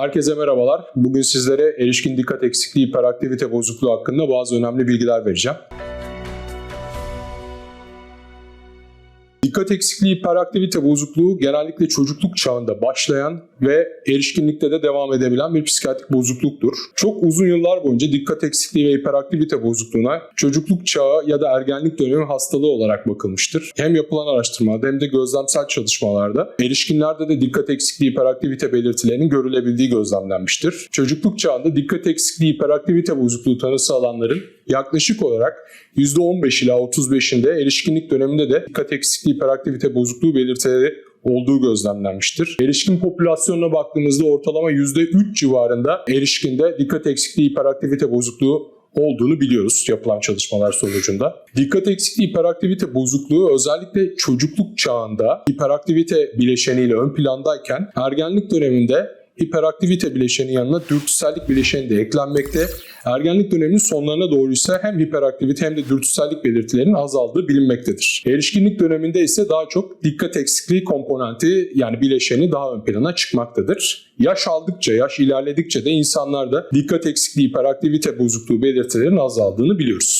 Herkese merhabalar. Bugün sizlere erişkin dikkat eksikliği hiperaktivite bozukluğu hakkında bazı önemli bilgiler vereceğim. Dikkat eksikliği hiperaktivite bozukluğu genellikle çocukluk çağında başlayan ve erişkinlikte de devam edebilen bir psikiyatrik bozukluktur. Çok uzun yıllar boyunca dikkat eksikliği ve hiperaktivite bozukluğuna çocukluk çağı ya da ergenlik dönemi hastalığı olarak bakılmıştır. Hem yapılan araştırmalarda hem de gözlemsel çalışmalarda erişkinlerde de dikkat eksikliği hiperaktivite belirtilerinin görülebildiği gözlemlenmiştir. Çocukluk çağında dikkat eksikliği hiperaktivite bozukluğu tanısı alanların yaklaşık olarak %15 ila 35'inde erişkinlik döneminde de dikkat eksikliği hiperaktivite bozukluğu belirtileri olduğu gözlemlenmiştir. Erişkin popülasyonuna baktığımızda ortalama %3 civarında erişkinde dikkat eksikliği hiperaktivite bozukluğu olduğunu biliyoruz yapılan çalışmalar sonucunda. Dikkat eksikliği hiperaktivite bozukluğu özellikle çocukluk çağında hiperaktivite bileşeniyle ön plandayken ergenlik döneminde hiperaktivite bileşeni yanına dürtüsellik bileşeni de eklenmekte. Ergenlik döneminin sonlarına doğru ise hem hiperaktivite hem de dürtüsellik belirtilerinin azaldığı bilinmektedir. Erişkinlik döneminde ise daha çok dikkat eksikliği komponenti yani bileşeni daha ön plana çıkmaktadır. Yaş aldıkça, yaş ilerledikçe de insanlarda dikkat eksikliği, hiperaktivite bozukluğu belirtilerinin azaldığını biliyoruz.